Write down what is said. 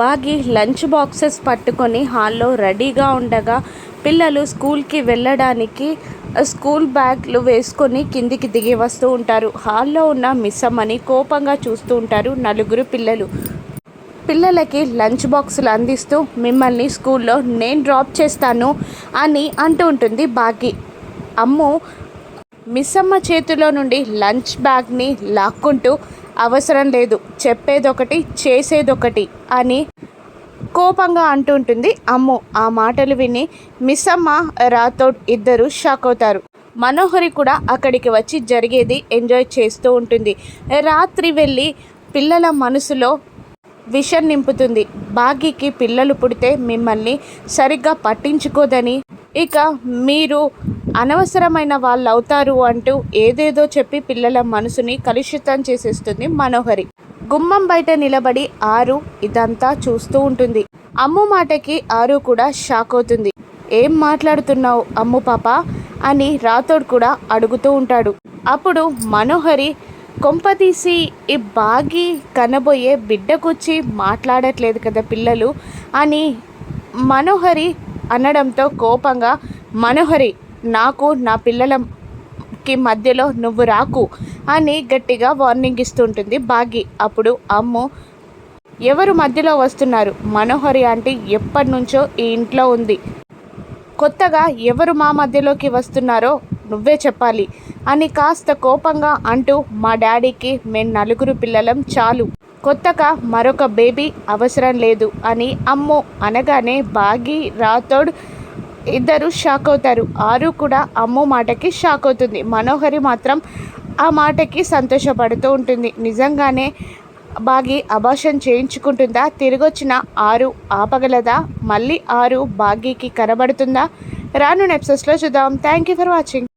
బాగి lunch boxes పట్టుకొని హాల్లో రెడీగా ఉండగా పిల్లలు స్కూల్కి వెళ్ళడానికి స్కూల్ బ్యాగ్లు వేసుకొని కిందికి దిగి వస్తూ ఉంటారు. హాల్లో ఉన్న మిస్ అమ్మని కోపంగా చూస్తూ ఉంటారు నలుగురు పిల్లలు. పిల్లలకి లంచ్ బాక్సులు అందిస్తూ మిమ్మల్ని స్కూల్లో నేను డ్రాప్ చేస్తాను అని అంటూ ఉంటుంది బాగి. అమ్ము మిస్సమ్మ చేతిలో నుండి లంచ్ బ్యాగ్ని లాక్కుంటూ అవసరం లేదు. చెప్పేదొకటి చేసేదొకటి అని కోపంగా అంటుంటుంది అమ్ము. ఆ మాటలు విని మిస్సమ్మ రాథోడ్ ఇద్దరు షాక్ అవుతారు. మనోహరి కూడా అక్కడికి వచ్చి జరిగేది ఎంజాయ్ చేస్తూ ఉంటుంది. రాత్రి వెళ్ళి పిల్లల మనసులో విషం నింపుతుంది. బాగీకి పిల్లలు పుడితే మిమ్మల్ని సరిగ్గా పట్టించుకోదని. ఇక మీరు అనవసరమైన వాళ్ళు అవుతారు అంటూ ఏదేదో చెప్పి పిల్లల మనసుని కలుషితం చేసేస్తుంది మనోహరి. గుమ్మం బయట నిలబడి ఆరు ఇదంతా చూస్తూ ఉంటుంది. అమ్ము మాటకి ఆరు కూడా షాక్ అవుతుంది. ఏం మాట్లాడుతున్నావు అమ్ము పాప? అని రాథోడ్ కూడా అడుగుతూ ఉంటాడు. అప్పుడు మనోహరి కొంపతీసి ఈ బాగి కనబోయే బిడ్డకొచ్చి మాట్లాడట్లేదు కదా పిల్లలు? అని మనోహరి అనడంతో కోపంగా మనోహరి నాకు నా పిల్లలకి మధ్యలో నువ్వు రాకు అని గట్టిగా వార్నింగ్ ఇస్తుంటుంది బాగి. అప్పుడు అమ్ము ఎవరు మధ్యలో వస్తున్నారు? మనోహరి ఆంటీ ఎప్పటి నుంచో ఈ ఇంట్లో ఉంది. కొత్తగా ఎవరు మా మధ్యలోకి వస్తున్నారో నువ్వే చెప్పాలి అని కాస్త కోపంగా అంటూ మా డాడీకి మేము నలుగురు పిల్లలం చాలు. కొత్తగా మరొక బేబీ అవసరం లేదు అని అమ్ము అనగానే బాగి రాథోడ్ ఇద్దరు షాక్ అవుతారు ఆరు కూడా అమ్మో మాటకి షాక్ అవుతుంది మనోహరి మాత్రం ఆ మాటకి సంతోషపడుతూ ఉంటుంది. నిజంగానే బాగి అభాషణ చేయించుకుంటుందా? తిరిగొచ్చిన ఆరు ఆపగలదా? మళ్ళీ ఆరు బాగీకి కనబడుతుందా? రాను నెప్సెస్లో చూద్దాం. Thank you for watching